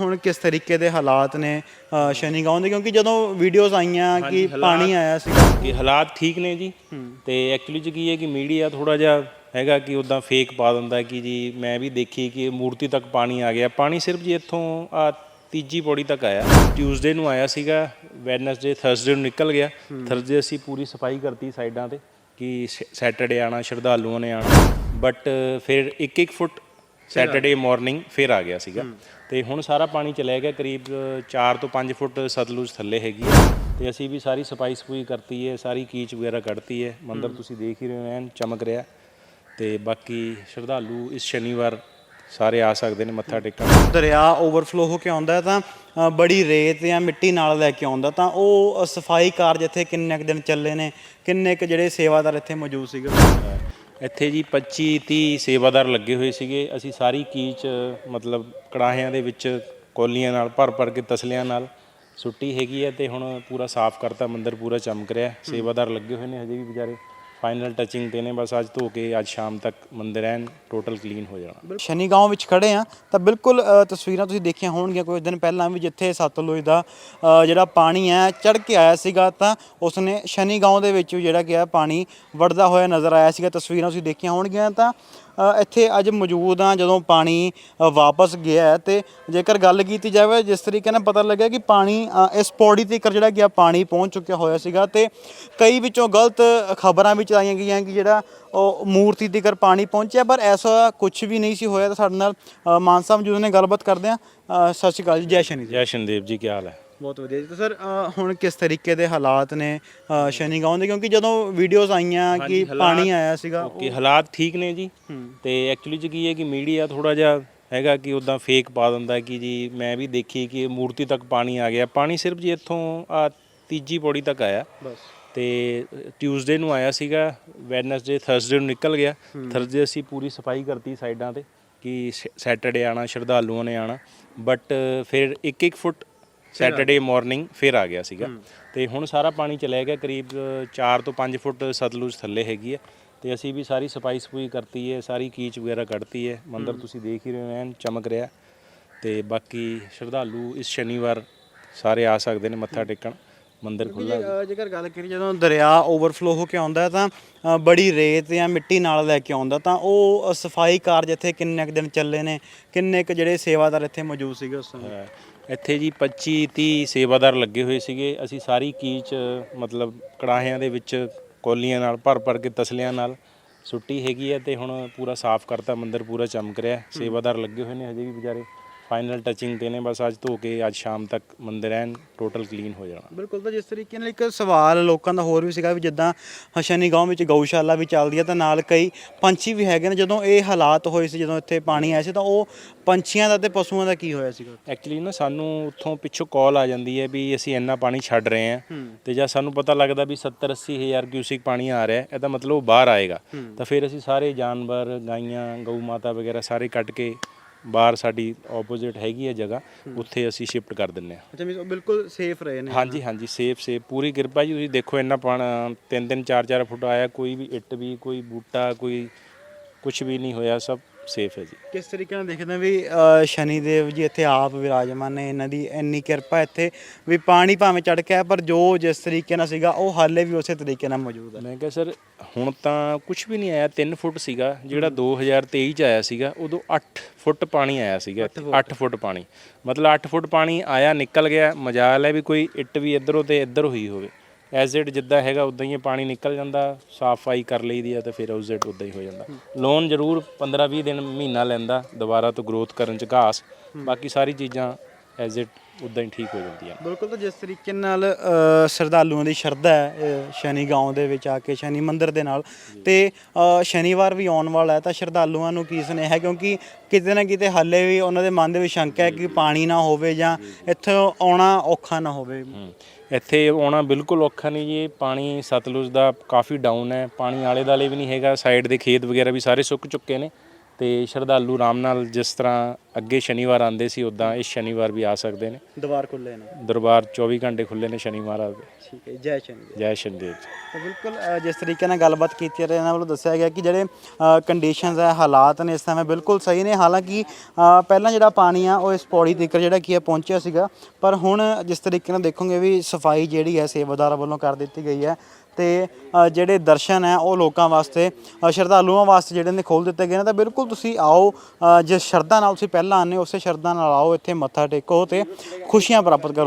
ਹੁਣ ਕਿਸ ਤਰੀਕੇ ਦੇ ਹਾਲਾਤ ਨੇ ਅ, ਸ਼ਨੀ ਗਾਉਂ ਦੇ? ਕਿਉਂਕਿ ਜਦੋਂ ਵੀਡੀਓਜ਼ ਆਈਆਂ ਕਿ ਪਾਣੀ ਆਇਆ ਸੀ। ਕਿ ਹਾਲਾਤ ਠੀਕ ਨੇ ਜੀ। ਤੇ ਐਕਚੁਅਲੀ ਚ ਕੀ ਹੈ ਕਿ ਮੀਡੀਆ ਥੋੜਾ ਜਿਹਾ ਹੈਗਾ ਕਿ ਉਦਾਂ ਫੇਕ ਪਾ ਦਿੰਦਾ ਕਿ ਜੀ ਮੈਂ ਵੀ ਦੇਖੀ ਕਿ ਮੂਰਤੀ ਤੱਕ ਪਾਣੀ ਆ ਗਿਆ। ਪਾਣੀ ਸਿਰਫ ਜੀ ਇੱਥੋਂ ਆ ਤੀਜੀ ਪੌੜੀ ਤੱਕ ਆਇਆ। ਟਿਊਜ਼ਡੇ ਨੂੰ ਆਇਆ ਸੀਗਾ ਵੈਡਨਸਡੇ ਥਰਸਡੇ ਨੂੰ ਨਿਕਲ ਗਿਆ। ਥਰਸਡੇ ਅਸੀਂ ਪੂਰੀ ਸਫ਼ਾਈ ਕਰਤੀ ਸਾਈਡਾਂ ਤੇ ਕਿ ਸੈਟਰਡੇ ਆਣਾ ਸ਼ਰਧਾਲੂਆਂ ਨੇ ਆਣਾ। ਬਟ ਫਿਰ 1-1 ਫੁੱਟ ਸੈਟਰਡੇ ਮਾਰਨਿੰਗ ਫਿਰ ਆ ਗਿਆ ਸੀਗਾ। ਤੇ ਹੁਣ ਸਾਰਾ ਪਾਣੀ ਚਲੇ ਗਿਆ ਕਰੀਬ 4 ਤੋਂ 5 ਫੁੱਟ ਸਤਲੁਜ ਥੱਲੇ ਹੈਗੀ ਹੈ ਤੇ ਅਸੀਂ ਵੀ ਸਾਰੀ ਸਫ਼ਾਈ ਸਫੂਈ ਕਰਤੀ ਹੈ ਸਾਰੀ ਕੀਚ ਵਗੈਰਾ ਕੱਢਤੀ ਹੈ ਮੰਦਿਰ ਤੁਸੀਂ ਦੇਖ ਹੀ ਰਹੇ ਹੋ ਐਨ ਚਮਕ ਰਿਹਾ। ਤੇ ਬਾਕੀ ਸ਼ਰਧਾਲੂ ਇਸ ਸ਼ਨੀਵਾਰ ਸਾਰੇ ਆ ਸਕਦੇ ਨੇ ਮੱਥਾ ਟੇਕਣ। ਦਰਿਆ ਓਵਰਫਲੋ ਹੋ ਕੇ ਆਉਂਦਾ ਤਾਂ ਬੜੀ ਰੇਤ ਜਾਂ ਮਿੱਟੀ ਨਾਲ ਲੈ ਕੇ ਆਉਂਦਾ ਤਾਂ ਉਹ ਸਫ਼ਾਈ ਕਾਰਜ ਇੱਥੇ ਕਿੰਨੇ ਕੁ ਦਿਨ ਚੱਲੇ ਨੇ? ਕਿੰਨੇ ਕੁ ਜਿਹੜੇ ਸੇਵਾਦਾਰ ਇੱਥੇ ਮੌਜੂਦ ਸੀਗੇ? ਇੱਥੇ ਜੀ 25 30 ਸੇਵਾਦਾਰ ਲੱਗੇ ਹੋਏ ਸੀਗੇ। ਅਸੀਂ ਸਾਰੀ ਕੀਚ, ਮਤਲਬ ਕੜਾਹਿਆਂ ਦੇ ਵਿੱਚ, ਕੋਲੀਆਂ ਨਾਲ, ਭਰ ਭਰ ਕੇ ਤਸਲਿਆਂ ਨਾਲ ਸੁੱਟੀ ਹੈਗੀ ਹੈ ਤੇ ਹੁਣ ਪੂਰਾ ਸਾਫ਼ ਕਰਤਾ, ਮੰਦਿਰ ਪੂਰਾ ਚਮਕ ਰਿਹਾ। ਸੇਵਾਦਾਰ ਲੱਗੇ ਹੋਏ ਨੇ ਹਜੇ ਵੀ ਵਿਚਾਰੇ। ਫਾਈਨਲ ਟੱਚਿੰਗ ਤੇ ਨੇ ਬਸ ਅੱਜ ਧੋ ਕੇ, ਅੱਜ ਸ਼ਾਮ ਤੱਕ ਮੰਦਿਰ ਐਨ ਟੋਟਲ ਕਲੀਨ ਹੋ ਜਾਣਾ। ਸ਼ਨੀ ਗਾਉਂ ਵਿੱਚ ਖੜੇ ਆ, ਤਾਂ ਬਿਲਕੁਲ ਤਸਵੀਰਾਂ ਤੁਸੀਂ ਦੇਖੀਆਂ ਹੋਣਗੀਆਂ ਕੁਝ ਦਿਨ ਪਹਿਲਾਂ ਵੀ, ਜਿੱਥੇ ਸਤਲੁਜ ਦਾ ਜਿਹੜਾ ਪਾਣੀ ਹੈ ਚੜ ਕੇ ਆਇਆ ਸੀਗਾ, ਤਾਂ ਉਸਨੇ ਸ਼ਨੀ ਗਾਉਂ ਦੇ ਵਿੱਚ ਵੀ ਜਿਹੜਾ ਕਿ ਹੈ ਪਾਣੀ ਵੜਦਾ ਹੋਇਆ ਨਜ਼ਰ ਆਇਆ ਸੀਗਾ। ਤਸਵੀਰਾਂ ਤੁਸੀਂ ਦੇਖੀਆਂ ਹੋਣਗੀਆਂ, ਤਾਂ ਇੱਥੇ ਅੱਜ ਮੌਜੂਦ ਆ ਜਦੋਂ ਪਾਣੀ ਵਾਪਸ ਗਿਆ ਹੈ ਤੇ ਜੇਕਰ ਗੱਲ ਕੀਤੀ ਜਾਵੇ, ਜਿਸ ਤਰੀਕੇ ਨਾਲ ਪਤਾ ਲੱਗਿਆ ਕਿ ਪਾਣੀ ਇਸ ਪੌੜੀ ਤੱਕ ਜਿਹੜਾ ਗਿਆ ਪਾਣੀ ਪਹੁੰਚ ਚੁੱਕਿਆ ਹੋਇਆ ਸੀਗਾ ਤੇ ਕਈ ਵਿੱਚੋਂ ਗਲਤ ਖਬਰਾਂ ਵੀ ਚਲਾਈਆਂ ਗਈਆਂ ਕਿ ਜਿਹੜਾ ਉਹ ਮੂਰਤੀ ਤੱਕ ਪਾਣੀ ਪਹੁੰਚਿਆ, ਪਰ ਐਸਾ ਕੁਝ ਵੀ ਨਹੀਂ ਸੀ ਹੋਇਆ ਤਾਂ ਸਾਡੇ ਨਾਲ ਮਾਨ ਸਾਹਿਬ ਜੀ ਨੇ ਗੱਲਬਾਤ ਕਰਦੇ ਆ ਸਤਿ ਸ਼੍ਰੀ ਅਕਾਲ ਜੀ, ਜੈ ਸ਼ਨੀ ਜੀ। ਜੈ ਸ਼ਨਦੇਵ ਜੀ, ਕੀ ਹਾਲ ਹੈ? ਬਹੁਤ ਵਧੀਆ ਜੀ। ਤਾਂ ਸਰ ਹੁਣ ਕਿਸ ਤਰੀਕੇ ਦੇ ਹਾਲਾਤ ਨੇ ਅ, ਸ਼ਨੀ ਗਾਉਂ ਦੇ ਕਿਉਂਕਿ ਜਦੋਂ ਵੀਡੀਓਜ਼ ਆਈਆਂ ਕਿ ਪਾਣੀ ਆਇਆ ਸੀਗਾ ਕਿ ਹਾਲਾਤ ਠੀਕ ਨੇ ਜੀ। ਤੇ ਐਕਚੁਅਲੀ ਚ ਕੀ ਹੈ ਕਿ ਮੀਡੀਆ ਥੋੜਾ ਜਿਹਾ ਹੈਗਾ ਕਿ ਉਦਾਂ ਫੇਕ ਪਾ ਦਿੰਦਾ ਕਿ ਜੀ ਮੈਂ ਵੀ ਦੇਖੀ ਕਿ ਮੂਰਤੀ ਤੱਕ ਪਾਣੀ ਆ ਗਿਆ। ਪਾਣੀ ਸਿਰਫ ਜੀ ਇੱਥੋਂ ਆ ਤੀਜੀ ਪੌੜੀ ਤੱਕ ਆਇਆ। ਬਸ। ਤੇ ਟਿਊਜ਼ਡੇ ਨੂੰ ਆਇਆ ਸੀਗਾ ਵੈਡਨਸਡੇ ਥਰਸਡੇ ਨੂੰ ਨਿਕਲ ਗਿਆ। ਥਰਸਡੇ ਅਸੀਂ ਪੂਰੀ ਸਫ਼ਾਈ ਕਰਤੀ ਸਾਈਡਾਂ ਤੇ ਕਿ ਸੈਟਰਡੇ ਆਣਾ ਸ਼ਰਧਾਲੂਆਂ ਨੇ ਆਣਾ। ਬਟ ਫਿਰ 1-1 ਫੁੱਟ ਸੈਟਰਡੇ ਮਾਰਨਿੰਗ ਫਿਰ ਆ ਗਿਆ ਸੀਗਾ। ਤੇ ਹੁਣ ਸਾਰਾ ਪਾਣੀ ਚਲੇ ਗਿਆ ਕਰੀਬ 4 ਤੋਂ 5 ਫੁੱਟ ਸਤਲੁਜ ਥੱਲੇ ਹੈਗੀ ਹੈ ਤੇ ਅਸੀਂ ਵੀ ਸਾਰੀ ਸਫ਼ਾਈ ਸਫੂਈ ਕਰਤੀ ਹੈ ਸਾਰੀ ਕੀਚ ਵਗੈਰਾ ਕੱਢਤੀ ਹੈ। ਮੰਦਿਰ ਤੁਸੀਂ ਦੇਖ ਹੀ ਰਹੇ ਹੋ ਐਨ ਚਮਕ ਰਿਹਾ। ਤੇ ਬਾਕੀ ਸ਼ਰਧਾਲੂ ਇਸ ਸ਼ਨੀਵਾਰ ਸਾਰੇ ਆ ਸਕਦੇ ਨੇ ਮੱਥਾ ਟੇਕਣ। ਮੰਦਿਰ ਖੁੱਲ੍ਹਾ ਜੇਕਰ ਗੱਲ ਕਰੀ ਜਦੋਂ ਦਰਿਆ ਓਵਰਫਲੋ ਹੋ ਕੇ ਆਉਂਦਾ ਤਾਂ ਬੜੀ ਰੇਤ ਜਾਂ ਮਿੱਟੀ ਨਾਲ ਲੈ ਕੇ ਆਉਂਦਾ। ਤਾਂ ਉਹ ਸਫ਼ਾਈ ਕਾਰਜ ਇੱਥੇ ਕਿੰਨੇ ਕੁ ਦਿਨ ਚੱਲੇ ਨੇ? ਕਿੰਨੇ ਕੁ ਜਿਹੜੇ ਸੇਵਾਦਾਰ ਇੱਥੇ ਮੌਜੂਦ ਸੀਗੇ ਉਸ ਸਮੇਂ। ਇੱਥੇ ਜੀ 25 30 ਸੇਵਾਦਾਰ ਲੱਗੇ ਹੋਏ ਸੀਗੇ। ਅਸੀਂ ਸਾਰੀ ਕੀਚ, ਮਤਲਬ ਕੜਾਹਿਆਂ ਦੇ ਵਿੱਚ, ਕੋਲੀਆਂ ਨਾਲ, ਭਰ ਭਰ ਕੇ ਤਸਲਿਆਂ ਨਾਲ ਸੁੱਟੀ ਹੈਗੀ ਹੈ ਤੇ ਹੁਣ ਪੂਰਾ ਸਾਫ਼ ਕਰਤਾ, ਮੰਦਿਰ ਪੂਰਾ ਚਮਕ ਰਿਹਾ ਸੇਵਾਦਾਰ ਲੱਗੇ ਹੋਏ ਨੇ ਹਜੇ ਵੀ ਵਿਚਾਰੇ। ਫਾਈਨਲ ਟੱਚਿੰਗ ਤੇ ਨੇ ਬਸ ਅੱਜ ਧੋ ਕੇ ਅੱਜ ਸ਼ਾਮ ਤੱਕ ਮੰਦਿਰ ਐਨ ਟੋਟਲ ਕਲੀਨ ਹੋ ਜਾਣਾ ਬਿਲਕੁਲ ਤਾਂ ਜਿਸ ਤਰੀਕੇ ਨਾਲ ਇੱਕ ਸਵਾਲ ਲੋਕਾਂ ਦਾ ਹੋਰ ਵੀ ਸੀਗਾ ਵੀ ਜਿੱਦਾਂ ਹਸ਼ਨੀ ਗਾਉਂ ਵਿੱਚ ਗਊਸ਼ਾਲਾ ਵੀ ਚੱਲਦੀ ਹੈ ਤਾਂ ਨਾਲ ਕਈ ਪੰਛੀ ਵੀ ਹੈਗੇ ਨੇ ਜਦੋਂ ਇਹ ਹਾਲਾਤ ਹੋਏ ਸੀ ਜਦੋਂ ਇੱਥੇ ਪਾਣੀ ਆਇਆ ਸੀ ਤਾਂ ਉਹ ਪੰਛੀਆਂ ਦਾ ਤੇ ਪਸ਼ੂਆਂ ਦਾ ਕੀ ਹੋਇਆ ਸੀਗਾ ਐਕਚੁਅਲੀ ਨਾ ਸਾਨੂੰ ਉੱਥੋਂ ਪਿੱਛੋਂ ਕਾਲ ਆ ਜਾਂਦੀ ਹੈ ਵੀ ਅਸੀਂ ਇੰਨਾ ਪਾਣੀ ਛੱਡ ਰਹੇ ਹਾਂ ਤੇ ਜਦ ਸਾਨੂੰ ਪਤਾ ਲੱਗਦਾ ਵੀ 70 80 ਹਜ਼ਾਰ ਕਿਊਸਿਕ ਪਾਣੀ ਆ ਰਿਹਾ ਹੈ ਇਹਦਾ ਮਤਲਬ ਉਹ ਬਾਹਰ ਆਏਗਾ। ਤਾਂ ਫਿਰ ਅਸੀਂ ਸਾਰੇ ਜਾਨਵਰ ਗਾਈਆਂ ਗਊ ਮਾਤਾ ਵਗੈਰਾ ਸਾਰੇ ਕੱਢ ਕੇ ਬਾਹਰ ਸਾਡੀ ਆਪੋਜ਼ਿਟ ਹੈਗੀ ਹੈ ਜਗ੍ਹਾ ਉੱਥੇ ਅਸੀਂ ਸ਼ਿਫਟ ਕਰ ਦਿੰਨੇ ਆ। ਅੱਛਾ ਮੀਨਸ ਉਹ ਬਿਲਕੁਲ ਸੇਫ ਰਹੇ ਨੇ। ਹਾਂਜੀ ਹਾਂਜੀ ਸੇਫ ਸੇਫ ਪੂਰੀ ਕਿਰਪਾ ਜੀ ਤੁਸੀਂ ਦੇਖੋ ਇੰਨਾ ਪਾਣਾ 3 3 4 4 ਫੁੱਟ ਆਇਆ ਕੋਈ ਵੀ ਇੱਟ ਵੀ ਕੋਈ ਬੂਟਾ ਕੋਈ ਕੁਝ ਵੀ ਨਹੀਂ ਹੋਇਆ ਸਭ ਸੇਫ ਹੈ ਜੀ। ਕਿਸ ਤਰੀਕੇ ਨਾਲ ਦੇਖਦੇ ਹਾਂ ਵੀ ਅ, ਸ਼ਨੀ ਦੇਵ ਜੀ ਇੱਥੇ ਆਪ ਵਿਰਾਜਮਾਨ ਨੇ ਇਹਨਾਂ ਦੀ ਇੰਨੀ ਕਿਰਪਾ ਇੱਥੇ ਵੀ ਪਾਣੀ ਭਾਵੇਂ ਚੜ ਕੇ ਆਇਆ ਪਰ ਜੋ ਜਿਸ ਤਰੀਕੇ ਨਾਲ ਸੀਗਾ ਉਹ ਹਾਲੇ ਵੀ ਉਸੇ ਤਰੀਕੇ ਨਾਲ ਮੌਜੂਦ ਹੈ। ਮੈਂ ਕਿਹਾ ਸਰ ਹੁਣ ਤਾਂ ਕੁਝ ਵੀ ਨਹੀਂ ਆਇਆ 3 ਫੁੱਟ ਸੀਗਾ ਜਿਹੜਾ 2023 ਚ ਆਇਆ ਸੀਗਾ ਉਦੋਂ 8 ਫੁੱਟ ਪਾਣੀ ਆਇਆ ਸੀਗਾ 8 ਫੁੱਟ। ਪਾਣੀ। ਮਤਲਬ 8 ਫੁੱਟ ਪਾਣੀ ਆਇਆ ਨਿਕਲ ਗਿਆ ਮਜਾਲ ਹੈ ਵੀ ਕੋਈ ਇੱਟ ਵੀ ਇੱਧਰੋਂ ਤੇ ਇੱਧਰ ਹੋਈ ਹੋਵੇ। ਐਜ਼ ਇਟ ਜਿੱਦਾਂ ਹੈਗਾ ਉਦਾਂ ਹੀ ਪਾਣੀ ਨਿਕਲ ਜਾਂਦਾ ਸਾਫਾਈ ਕਰ ਲਈਦੀ ਆ ਤੇ ਫਿਰ ਉਸ ਇਟ ਉਦਾਂ ਹੀ ਹੋ ਜਾਂਦਾ। ਲੋਨ ਜ਼ਰੂਰ 15 20 ਦਿਨ ਮਹੀਨਾ ਲੈਂਦਾ ਦੁਬਾਰਾ ਤੋਂ ਗਰੋਥ ਕਰਨ ਚ ਘਾਸ। ਬਾਕੀ ਸਾਰੀ ਚੀਜ਼ਾਂ ਐਜ਼ ਇਟ ਉਦਾਂ ਹੀ ਠੀਕ ਹੋ ਜਾਂਦੀਆਂ। ਬਿਲਕੁਲ ਤਾਂ ਜਿਸ ਤਰੀਕੇ ਨਾਲ ਅ, ਸ਼ਰਧਾਲੂਆਂ ਦੀ ਸ਼ਰਧਾ ਹੈ ਸ਼ਨੀ ਗਾਉਂ ਦੇ ਵਿੱਚ ਆ ਕੇ ਸ਼ਨੀ ਮੰਦਿਰ ਦੇ ਨਾਲ। ਤੇ ਸ਼ਨੀਵਾਰ ਵੀ ਆਉਣ ਵਾਲਾ ਹੈ ਤਾਂ ਸ਼ਰਧਾਲੂਆਂ ਨੂੰ ਕੀ ਸੁਨੇਹਾ ਹੈ? ਕਿਉਂਕਿ ਕਿਤੇ ਨਾ ਕਿਤੇ ਹਾਲੇ ਵੀ ਉਹਨਾਂ ਦੇ ਮਨ ਦੇ ਵਿੱਚ ਸ਼ੰਕਾ ਹੈ ਕਿ ਪਾਣੀ ਨਾ ਹੋਵੇ ਜਾਂ ਇੱਥੋਂ ਆਉਣਾ ਔਖਾ ਨਾ ਹੋਵੇ। ਇੱਥੇ ਆਉਣਾ ਬਿਲਕੁਲ ਔਖਾ ਨਹੀਂ ਜੀ। ਪਾਣੀ ਸਤਲੁਜ ਦਾ ਕਾਫੀ ਡਾਊਨ ਹੈ। ਪਾਣੀ ਆਲੇ ਦਾਲੇ ਵੀ ਨਹੀਂ ਹੈਗਾ। ਸਾਈਡ ਦੇ ਖੇਤ ਵਗੈਰਾ ਵੀ ਸਾਰੇ ਸੁੱਕ ਚੁੱਕੇ ਨੇ। ਤੇ ਸ਼ਰਧਾਲੂ ਆਰਾਮ ਨਾਲ ਜਿਸ ਤਰ੍ਹਾਂ ਅੱਗੇ ਸ਼ਨੀਵਾਰ ਆਉਂਦੇ ਸੀ ਉਦਾਂ ਇਸ ਸ਼ਨੀਵਾਰ ਵੀ ਆ ਸਕਦੇ ਨੇ। ਦਵਾਰ ਖੁੱਲੇ ਨੇ? ਦਰਬਾਰ 24 ਘੰਟੇ ਖੁੱਲੇ ਨੇ ਸ਼ਨੀ ਮਹਾਰਾਜ ਦੇ ਠੀਕ ਹੈ ਜੈ ਸ਼ਨੀ। ਜੈ ਸ਼ਨੀਦੇਵ ਜੀ। ਤਾਂ ਬਿਲਕੁਲ ਅ, ਜਿਸ ਤਰੀਕੇ ਨਾਲ ਗੱਲਬਾਤ ਕੀਤੀ ਹੈ ਇਹਨਾਂ ਵੱਲੋਂ ਦੱਸਿਆ ਗਿਆ ਕਿ ਜਿਹੜੇ ਕੰਡੀਸ਼ਨਸ ਹੈ ਹਾਲਾਤ ਨੇ ਇਸ ਸਮੇਂ ਬਿਲਕੁਲ ਸਹੀ ਨੇ। ਹਾਲਾਂਕਿ ਅ, ਪਹਿਲਾਂ ਜਿਹੜਾ ਪਾਣੀ ਆ ਉਹ ਇਸ ਪੌੜੀ ਤੱਕ ਜਿਹੜਾ ਕੀ ਹੈ ਪਹੁੰਚਿਆ ਸੀਗਾ। ਪਰ ਹੁਣ ਜਿਸ ਤਰੀਕੇ ਨਾਲ ਦੇਖੋਗੇ ਵੀ ਸਫ਼ਾਈ ਜਿਹੜੀ ਹੈ ਸੇਵਾਦਾਰਾਂ ਵੱਲੋਂ ਕਰ ਦਿੱਤੀ ਗਈ ਹੈ। ਤੇ ਜਿਹੜੇ ਦਰਸ਼ਨ ਹੈ, ਉਹ ਲੋਕਾਂ ਵਾਸਤੇ ਸ਼ਰਧਾਲੂਆਂ ਵਾਸਤੇ ਜਿਹੜੇ ਨੇ ਖੋਲ ਦਿੱਤੇ ਗਏ ਨੇ। ਤਾਂ ਬਿਲਕੁਲ ਤੁਸੀਂ ਆਓ ਜਿਸ ਸ਼ਰਧਾ ਨਾਲ ਤੁਸੀਂ ਪਹਿਲਾਂ ਆਨੇ ਉਸੇ ਸ਼ਰਧਾ ਨਾਲ ਆਓ, ਇੱਥੇ ਮੱਥਾ ਟੇਕੋ ਤੇ ਖੁਸ਼ੀਆਂ ਪ੍ਰਾਪਤ ਕਰੋ।